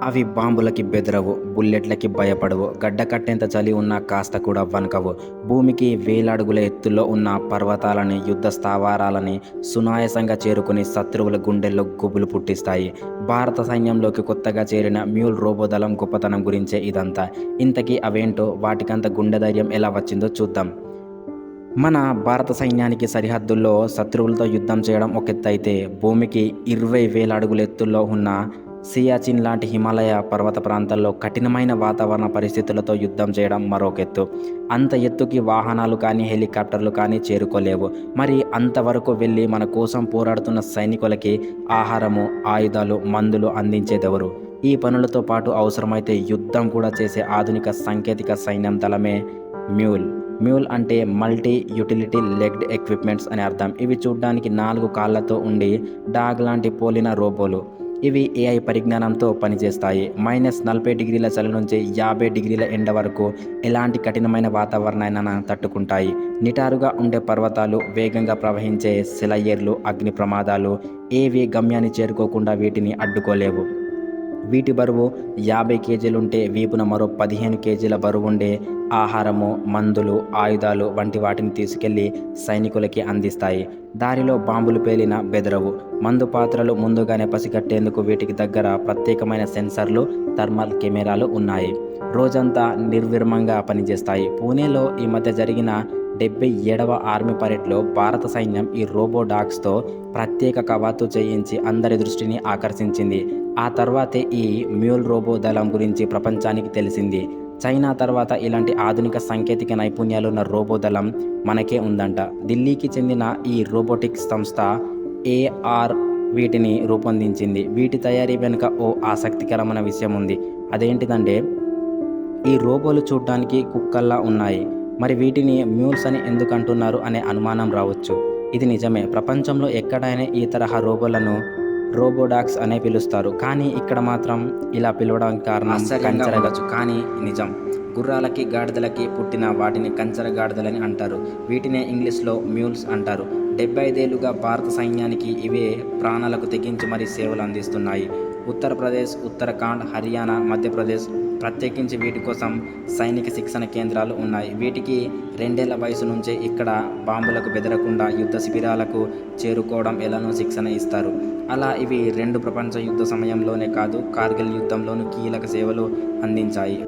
అవి బాంబులకి బెదరవు బుల్లెట్లకి భయపడవు. గడ్డ కట్టేంత చలి ఉన్నా కాస్త కూడా వణకవు. భూమికి వేలాడుగుల ఎత్తుల్లో ఉన్న పర్వతాలని యుద్ధ స్థావరాలని సునాయసంగా చేరుకుని శత్రువుల గుండెల్లో గుబులు పుట్టిస్తాయి. భారత సైన్యంలోకి కొత్తగా చేరిన మ్యూల్ రోబోదళం గొప్పతనం గురించే ఇదంతా. ఇంతకీ అవేంటో వాటికంత గుండె ధైర్యం ఎలా వచ్చిందో చూద్దాం. మన భారత సైన్యానికి సరిహద్దుల్లో శత్రువులతో యుద్ధం చేయడం ఒక ఎత్తు అయితే భూమికి ఇరవై వేల అడుగుల ఎత్తుల్లో ఉన్న సియాచిన్ లాంటి హిమాలయ పర్వత ప్రాంతాల్లో కఠినమైన వాతావరణ పరిస్థితులతో యుద్ధం చేయడం మరొక ఎత్తు అంత ఎత్తుకి వాహనాలు కానీ హెలికాప్టర్లు కానీ చేరుకోలేవు. మరి అంతవరకు వెళ్ళి మన కోసం పోరాడుతున్న సైనికులకి ఆహారము ఆయుధాలు మందులు అందించేదెవరు? ఈ పనులతో పాటు అవసరమైతే యుద్ధం కూడా చేసే ఆధునిక సాంకేతిక సైన్యం దళమే మ్యూల్. మ్యూల్ అంటే మల్టీ యూటిలిటీ లెగ్డ్ ఎక్విప్మెంట్స్ అని అర్థం. ఇవి చూడ్డానికి నాలుగు కాళ్ళతో ఉండి డాగ్ లాంటి పోలిన రోబోలు. ఇవి ఏఐ పరిజ్ఞానంతో పనిచేస్తాయి. మైనస్ నలభై డిగ్రీల చలి నుంచి యాభై డిగ్రీల ఎండ వరకు ఎలాంటి కఠినమైన వాతావరణాన్ని తట్టుకుంటాయి. నిటారుగా ఉండే పర్వతాలు వేగంగా ప్రవహించే శిలయేర్లు అగ్ని ప్రమాదాలు ఏవి గమ్యాన్ని చేరుకోకుండా వీటిని అడ్డుకోలేవు. వీటి బరువు యాభై కేజీలుంటే వీపున మరో పదిహేను కేజీల బరువు ఉండే ఆహారము మందులు ఆయుధాలు వంటి వాటిని తీసుకెళ్ళి సైనికులకి అందిస్తాయి. దారిలో బాంబులు పేలిన బెదరవు. మందు పాత్రలు ముందుగానే పసిగట్టేందుకు వీటికి దగ్గర ప్రత్యేకమైన సెన్సర్లు థర్మల్ కెమెరాలు ఉన్నాయి. రోజంతా నిర్విర్మంగా పనిచేస్తాయి. పూణేలో ఈ మధ్య జరిగిన డెబ్బై ఏడవ ఆర్మీ పరేడ్లో భారత సైన్యం ఈ రోబో డాగ్స్తో ప్రత్యేక కవాతు చేయించి అందరి దృష్టిని ఆకర్షించింది. ఆ తర్వాతే ఈ మ్యూల్ రోబో దళం గురించి ప్రపంచానికి తెలిసింది. చైనా తర్వాత ఇలాంటి ఆధునిక సాంకేతిక నైపుణ్యాలున్న రోబో దళం మనకే ఉందంట. ఢిల్లీకి చెందిన ఈ రోబోటిక్స్ సంస్థ ఏఆర్ వీటిని రూపొందించింది. వీటి తయారీ వెనుక ఓ ఆసక్తికరమైన విషయం ఉంది. అదేంటిదంటే ఈ రోబోలు చూడడానికి కుక్కల్లా ఉన్నాయి. మరి వీటిని మ్యూల్స్ అని ఎందుకు అంటున్నారు అనే అనుమానం రావచ్చు. ఇది నిజమే. ప్రపంచంలో ఎక్కడైనా ఈ తరహా రోబోలను రోబోడాక్స్ అనే పిలుస్తారు. కానీ ఇక్కడ మాత్రం ఇలా పిలవడానికి కారణం కంచరగచ్చు. కానీ నిజం. గుర్రాలకి గాడిదలకి పుట్టిన వాటిని కంచర గాడిదలని అంటారు. వీటినే ఇంగ్లీష్లో మ్యూల్స్ అంటారు. డెబ్బై ఐదేళ్ళుగా భారత సైన్యానికి ఇవే ప్రాణాలకు తెగించి మరీ సేవలు అందిస్తున్నాయి. ఉత్తరప్రదేశ్ ఉత్తరాఖండ్ హర్యానా మధ్యప్రదేశ్ ప్రత్యేకించి వీటి కోసం సైనిక శిక్షణ కేంద్రాలు ఉన్నాయి. వీటికి రెండేళ్ళ వయసు నుంచే ఇక్కడ బాంబులకు బెదరకుండా యుద్ధ శిబిరాలకు చేరుకోవడం ఎలానో శిక్షణ ఇస్తారు. అలా ఇవి రెండు ప్రపంచ యుద్ధ సమయంలోనే కాదు కార్గిల్ యుద్ధంలోనూ కీలక సేవలు అందించాయి.